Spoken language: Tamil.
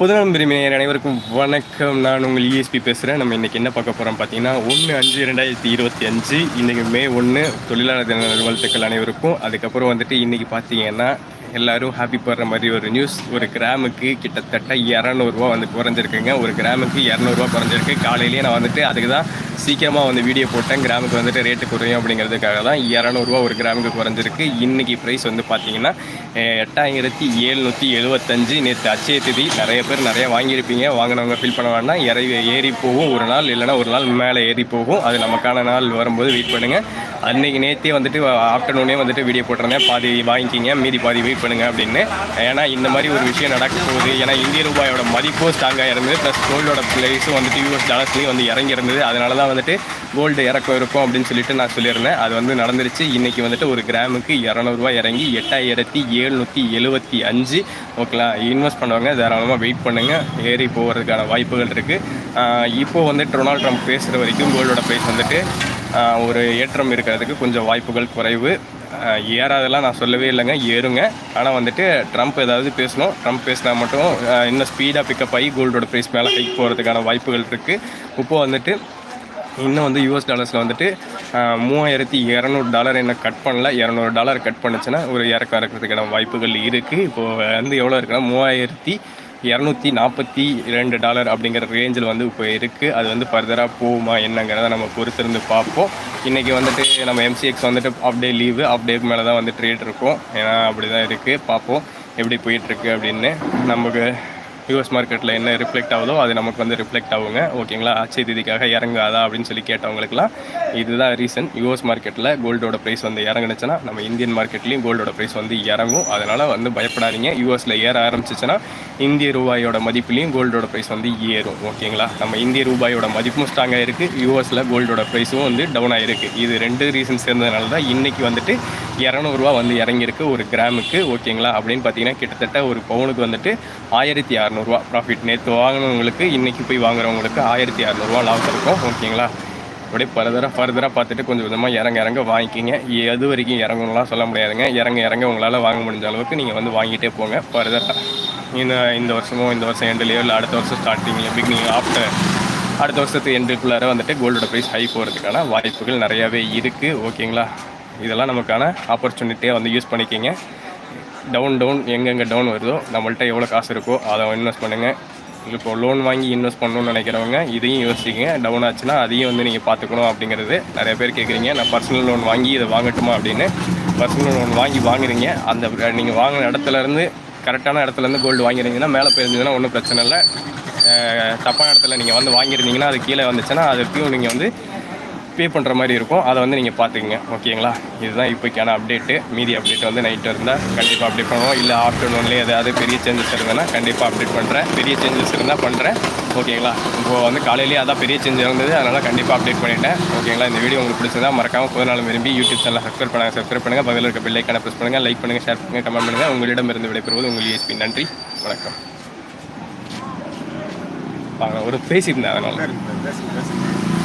புதனம் விரும்பினர் அனைவருக்கும் வணக்கம். நான் உங்கள் இஎஸ்பி பேசுகிறேன் நம்ம இன்றைக்கி என்ன பார்க்க போகிறோம் பார்த்தீங்கன்னா ஒன்று அஞ்சு ரெண்டாயிரத்தி இருபத்தி அஞ்சு இன்றைக்கி மே ஒன்று தொழிலாளர் தின நல்வாழ்த்துக்கள் அனைவருக்கும். அதுக்கப்புறம் வந்துட்டு இன்றைக்கி பார்த்தீங்கன்னா எல்லாரும் ஹாப்பி படுற மாதிரி ஒரு நியூஸ் ஒரு கிராமுக்கு கிட்டத்தட்ட இரநூறுவா வந்து குறைஞ்சிருக்குங்க. ஒரு கிராமுக்கு இரநூறுவா குறைஞ்சிருக்கு. காலையிலேயே நான் வந்துட்டு அதுக்கு தான் சீக்கிரமாக வந்து வீடியோ போட்டேன். கிராமுக்கு வந்துட்டு ரேட்டு குறையும் அப்படிங்கிறதுக்காக தான் இரநூறுவா ஒரு கிராமுக்கு குறைஞ்சிருக்கு. இன்றைக்கி ப்ரைஸ் வந்து பார்த்தீங்கன்னா எட்டாயிரத்தி எழுநூற்றி எழுபத்தஞ்சு நேற்று அச்சய தேதி. நிறைய பேர் நிறைய வாங்கியிருப்பீங்க. வாங்கினவங்க ஃபீல் பண்ண வேண்டாம் இறை ஏறி போகும். ஒரு நாள் இல்லைன்னா ஒரு நாள் மேலே ஏறி போகும். அது நமக்கான நாள் வரும்போது வெயிட் பண்ணுங்கள் அன்னைக்கு நேற்றே வந்துட்டு ஆஃப்டர்நூனே வந்துட்டு வீடியோ போட்டிருந்தேன். பாதி வாங்கிக்கிங்க மீதி பாதி வெயிட் பண்ணுங்க அப்படின்னு. ஏன்னா இந்த மாதிரி ஒரு விஷயம் நடக்க போகுது. ஏன்னா இந்திய ரூபாயோட மதிப்பும் ஸ்ட்ராங்காக இருந்தது. ப்ளஸ் கோல்டோட ப்ரைஸும் வந்துட்டு யூஎஸ் டாலர்ஸ்லேயும் வந்து இறங்கி இருந்தது. அதனால தான் வந்துட்டு கோல்டு இறக்கம் இருக்கும் அப்படின்னு சொல்லிட்டு நான் சொல்லியிருந்தேன். அது வந்து நடந்துருச்சு. இன்றைக்கி வந்துட்டு ஒரு கிராமுக்கு இரநூறுவா இறங்கி எட்டாயிரத்தி எழுநூற்றி எழுபத்தி அஞ்சு. ஓகேங்களா? இன்வெஸ்ட் பண்ணுவாங்க. தாராளமாக வெயிட் பண்ணுங்கள் ஏறி போகிறதுக்கான வாய்ப்புகள் இருக்குது இப்போது வந்துட்டு டொனால்ட் ட்ரம்ப் பேசுகிற வரைக்கும் கோல்டோட ப்ரைஸ் வந்துட்டு ஒரு ஏற்றம் இருக்கிறதுக்கு கொஞ்சம் வாய்ப்புகள் குறைவு. ஏறாதெல்லாம் நான் சொல்லவே இல்லைங்க ஏறுங்க. ஆனால் வந்துட்டு ட்ரம்ப் ஏதாவது பேசணும். ட்ரம்ப் பேசினா மட்டும் இன்னும் ஸ்பீடாக பிக்கப் ஆகி கோல்டோட ப்ரைஸ் மேலே ஹைக் போகிறதுக்கான வாய்ப்புகள் இருக்குது இப்போது வந்துட்டு இன்னும் வந்து யூஎஸ் டாலர்ஸில் வந்துட்டு மூவாயிரத்தி இரநூறு டாலர் என்ன கட் பண்ணல இரநூறு டாலர் கட் பண்ணுச்சுன்னா ஒரு இறக்கம் இறக்கிறதுக்கான வாய்ப்புகள் இருக்குது இப்போது வந்து எவ்வளோ இருக்குன்னா மூவாயிரத்தி இரநூத்தி நாற்பத்தி ரெண்டு டாலர் அப்படிங்கிற ரேஞ்சில் வந்து இப்போ இருக்குது அது வந்து ஃபர்தராக போகுமா என்னங்கிறத நம்ம பொறுத்திருந்து பார்ப்போம். இன்றைக்கி வந்துட்டு நம்ம எம்சிஎக்ஸ் வந்துட்டு ஆஃப் டே லீவு ஆஃப் டேக்கு மேலே தான் வந்து ட்ரேட் இருக்கும். ஏன்னா அப்படி தான் இருக்குது பார்ப்போம். எப்படி போயிட்டுருக்கு அப்படின்னு. நமக்கு யூஎஸ் மார்க்கெட்டில் என்ன ரிஃப்ளெக்ட் ஆகுதோ அது நமக்கு வந்து ரிஃப்ளெக்ட் ஆகுங்க. ஓகேங்களா? அச்சை திதிக்காக இறங்காதா அப்படின்னு சொல்லி கேட்டவங்களுக்குலாம் இதுதான் ரீசன் யூஎஸ் மார்க்கெட்டில் கோல்டோட ப்ரைஸ் வந்து இறங்குனுச்சுன்னா நம்ம இந்தியன் மார்க்கெட்லேயும் கோல்டோட ப்ரைஸ் வந்து இறங்கும். அதனால் வந்து பயப்படாதீங்க. யூஎஸில் ஏற ஆரம்பிச்சிச்சுன்னா இந்திய ரூபாயோட மதிப்புலேயும் கோல்டோட ப்ரைஸ் வந்து ஏறும். ஓகேங்களா? நம்ம இந்திய ரூபாயோட மதிப்பும் ஸ்ட்ராங்காக இருக்குது யூஎஸில் கோல்டோட ப்ரைஸும் வந்து டவுன் ஆகிருக்கு இது ரெண்டு ரீசன் சேர்ந்ததுனால தான் இன்றைக்கி வந்துட்டு இரநூறுவா வந்து இறங்கியிருக்கு ஒரு கிராமுக்கு ஓகேங்களா? அப்படின்னு பார்த்தீங்கன்னா கிட்டத்தட்ட ஒரு பவுனுக்கு வந்துட்டு ஆயிரத்தி அறநூறுவா ப்ராஃபிட் நேற்று வாங்கினவங்களுக்கு இன்றைக்கி போய் வாங்குறவங்களுக்கு ஆயிரத்தி அறநூறுவா லாபம் இருக்கும் ஓகேங்களா? அப்படியே ஃபர்தராக ஃபர்தராக பார்த்துட்டு கொஞ்சம் கொஞ்சமாக இறங்க இறங்க வாங்கிக்கிங்க. எது வரைக்கும் இறங்கணும்லாம் சொல்ல முடியாதுங்க. இறங்க இறங்க உங்களால் வாங்க முடிஞ்ச அளவுக்கு நீங்கள் வந்து வாங்கிட்டே போங்க ஃபர்தராக இந்த இந்த வருஷமோ இந்த வருஷம் எண்ட்லேயோ இல்லை அடுத்த வருஷம் ஸ்டார்டிங்கில் பிகினிங் ஆஃப்டர் அடுத்த வருஷத்துக்கு எண்டுக்குள்ளார வந்துட்டு கோல்டோட ப்ரைஸ் ஹை போகிறதுக்கான வாய்ப்புகள் நிறையாவே இருக்குது ஓகேங்களா? இதெல்லாம் நமக்கான ஆப்பர்ச்சுனிட்டியாக வந்து யூஸ் பண்ணிக்கிங்க. டவுன் டவுன் எங்கெங்கே டவுன் வருதோ நம்மள்ட்ட எவ்வளோ காசு இருக்கோ அதை இன்வெஸ்ட் பண்ணுங்கள் இப்போ லோன் வாங்கி இன்வெஸ்ட் பண்ணணும்னு நினைக்கிறவங்க இதையும் யோசிச்சிங்க டவுன் ஆச்சுன்னா அதையும் வந்து நீங்கள் பார்த்துக்கணும் அப்படிங்கிறது நிறைய பேர் கேட்குறீங்க நான் பர்சனல் லோன் வாங்கி இதை வாங்கட்டுமா அப்படின்னு பர்சனல் லோன் வாங்கி வாங்குறீங்க. அந்த நீங்கள் வாங்கின இடத்துல இருந்து கரெக்டான இடத்துல இருந்து கோல்டு வாங்குறீங்கன்னா மேலே போயிருந்ததுன்னா ஒன்றும் பிரச்சனை இல்லை. தப்பான இடத்துல நீங்கள் வந்து வாங்கியிருந்தீங்கன்னா அது கீழே வந்துச்சுன்னா அதுக்கும் நீங்கள் வந்து பே பண்ணுற மாதிரி இருக்கும். அதை வந்து நீங்கள் பார்த்துக்குங்க. ஓகேங்களா? இதுதான் இப்போக்கான அப்டேட்டு மீதி அப்டேட் வந்து நைட்டு இருந்தால் கண்டிப்பாக அப்டேட் பண்ணுவோம். இல்லை ஆஃப்டர்நூன்லேயே ஏதாவது பெரிய சேஞ்சஸ் இருந்ததுன்னா கண்டிப்பாக அப்டேட் பண்ணுறேன் பெரிய சேஞ்சஸ் இருந்தால் பண்ணுறேன் ஓகேங்களா? இப்போ வந்து காலையிலேயே அதான் பெரிய சேஞ்ச் இருந்தது. அதனால் கண்டிப்பாக அப்டேட் பண்ணிட்டேன். ஓகேங்களா? இந்த வீடியோ உங்களுக்கு பிடிச்சதா மறக்காமல் புது நாள் விரும்பி யூடியூப் சேனல் சப்ஸ்கிரைப் பண்ணுங்கள் சப்ஸ்கிரைப் பண்ணுங்கள் பதில் இருக்க பெல்லைக்கான ப்ரெஸ் பண்ணுங்கள் லைக் பண்ணுங்கள் ஷேர் பண்ணுங்கள் கமெண்ட் பண்ணுங்கள் உங்களிடமிருந்து விடைபெறுவது உங்கள் இஎஸ்பி நன்றி. வணக்கம். வாங்க ஒரு பேசியிருந்தேன் அதனால். பேசுங்க